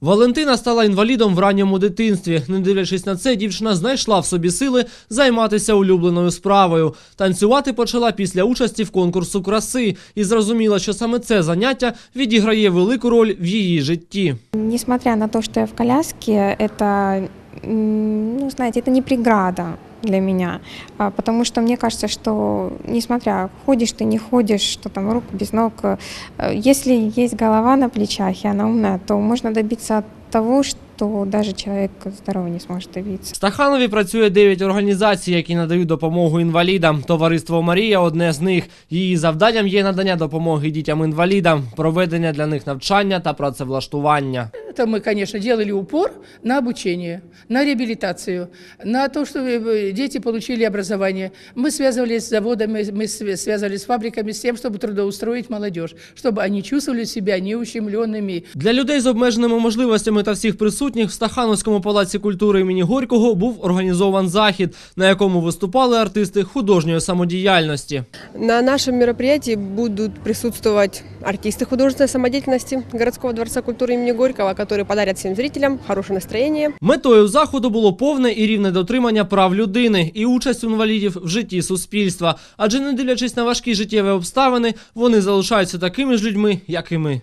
Валентина стала інвалідом в ранньому дитинстві. Не дивлячись на це, дівчина знайшла в собі сили займатися улюбленою справою. Танцювати почала після участі в конкурсу краси і зрозуміла, що саме це заняття відіграє велику роль в її житті. Несмотря на то, що я в коляскі, це, ну, знаєте, це не преграда для меня, А, потому что мне кажется, что несмотря ходишь ты, не ходишь, что там рук без ног, э, если есть голова на плечах и она умная, то можно добиться того, что даже человек здоровый не сможет добиться. В Стаханові працює 9 організацій, які надають допомогу інвалідам. Товариство Марія одне з них. Її завданням є надання допомоги дітям-інвалідам, проведення для них навчання та працевлаштування. Это мы, конечно, делали упор на обучение, на реабилитацию, на то, чтобы э, дети получили образование. Мы связывались с заводами, мы св- связывались с фабриками с тем, чтобы трудоустроить молодежь, чтобы они чувствовали себя неущемленными. Для людей з обмеженими можливостями та всіх присутніх в Стахановському палаці культури імені Горького був організован захід, на якому виступали артисти художньої самодіяльності. На нашем мероприятии будут присутствовать артисты художественной самодеятельности городского дворца культуры имени Горького, которые подарят всем зрителям хорошее настроение, Метою заходу було повне і рівне дотримання прав людини і участь інвалідів в житті суспільства. Адже не дивлячись на важкі життєві обставини, вони залишаються такими ж людьми, як і ми.